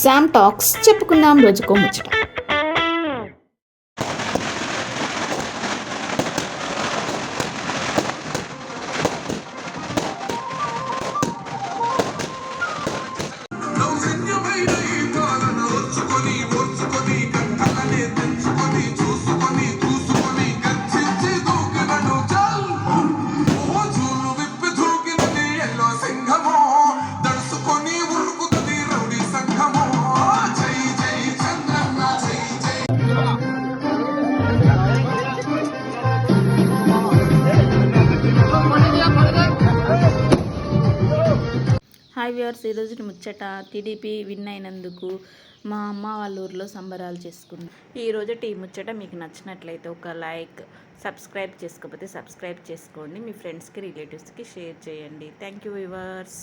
Sam talks చెప్పుకుందాం రోజుకో ముచ్చట. హాయ్ వ్యూవర్స్ ఈరోజు ముచ్చట టీడీపీ విన్ అయినందుకు మా అమ్మ వాళ్ళ ఊర్లో సంబరాలు చేసుకున్నాం ఈరోజు టీ ముచ్చట మీకు నచ్చినట్లయితే ఒక లైక్ సబ్స్క్రైబ్ చేసుకోకపోతే సబ్స్క్రైబ్ చేసుకోండి. మీ ఫ్రెండ్స్కి రిలేటివ్స్కి షేర్ చేయండి. Thank you viewers.